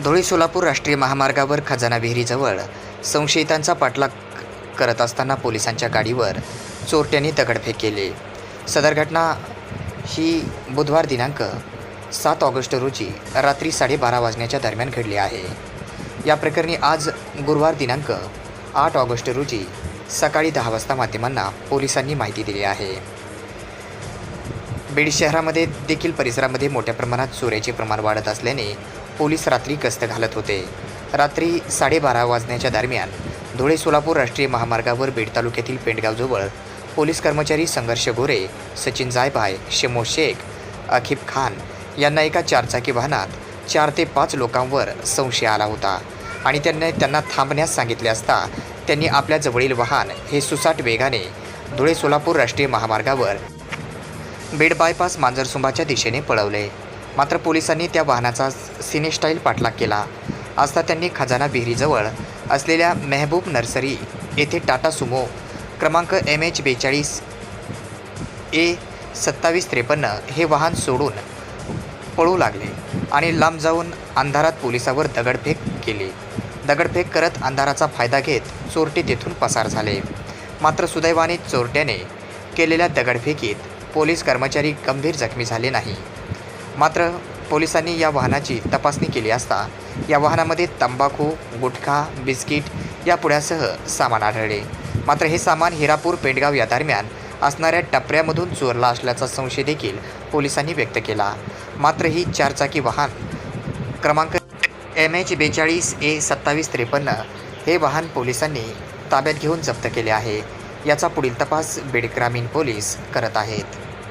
धुळे सोलापूर राष्ट्रीय महामार्गावर खजाना विहिरीजवळ संशयितांचा पाठलाग करत असताना पोलिसांच्या गाडीवर चोरट्यांनी दगडफेक केली. सदर घटना ही बुधवार दिनांक सात ऑगस्ट रोजी रात्री साडेबारा वाजण्याच्या दरम्यान घडली आहे. या प्रकरणी आज गुरुवार दिनांक आठ ऑगस्ट रोजी सकाळी दहा वाजता माध्यमांना पोलिसांनी माहिती दिली आहे. बीड शहरामध्ये देखील परिसरामध्ये मोठ्या प्रमाणात चोऱ्याचे प्रमाण वाढत असल्याने पोलीस रात्री गस्त घालत होते. रात्री साडेबारा वाजण्याच्या दरम्यान धुळे सोलापूर राष्ट्रीय महामार्गावर बीड तालुक्यातील पेंडगावजवळ पोलीस कर्मचारी संघर्ष गोरे सचिन जायभाय शेमो शेख अखिब खान यांना एका चारचाकी वाहनात चार ते पाच लोकांवर संशय आला होता आणि त्यांनी त्यांना थांबण्यास सांगितले असता त्यांनी आपल्या जवळील वाहन हे सुसाट वेगाने धुळे सोलापूर राष्ट्रीय महामार्गावर बीड बायपास मांजरसुंबाच्या दिशेने पळवले. मात्र पोलिसांनी त्या वाहनाचा सिनेस्टाईल पाठलाग केला. असता त्यांनी खजाना विहिरीजवळ असलेल्या मेहबूब नर्सरी येथे टाटा सुमो क्रमांक एम एच बेचाळीस ए सत्तावीस त्रेपन्न हे वाहन सोडून पळू लागले आणि लांब जाऊन अंधारात पोलिसावर दगडफेक केली. दगडफेक करत अंधाराचा फायदा घेत चोरटे तेथून पसार झाले. मात्र सुदैवाने चोरट्याने केलेल्या दगडफेकीत पोलीस कर्मचारी गंभीर जखमी झाले नाही. मात्र पोलिसांनी या वाहनाची तपासणी केली असता या वाहनामध्ये तंबाखू गुटखा बिस्किट या पुढ्यासह सामान आढळले. मात्र हे सामान हिरापूर पेंडगाव या दरम्यान असणाऱ्या टपऱ्यामधून चोरला असल्याचा संशय देखील पोलिसांनी व्यक्त केला. मात्र ही चारचाकी वाहन क्रमांक एम एच बेचाळीस ए सत्तावीस त्रेपन्न हे वाहन पोलिसांनी ताब्यात घेऊन जप्त केले आहे. याचा पुढील तपास बीड ग्रामीण पोलीस करत आहेत.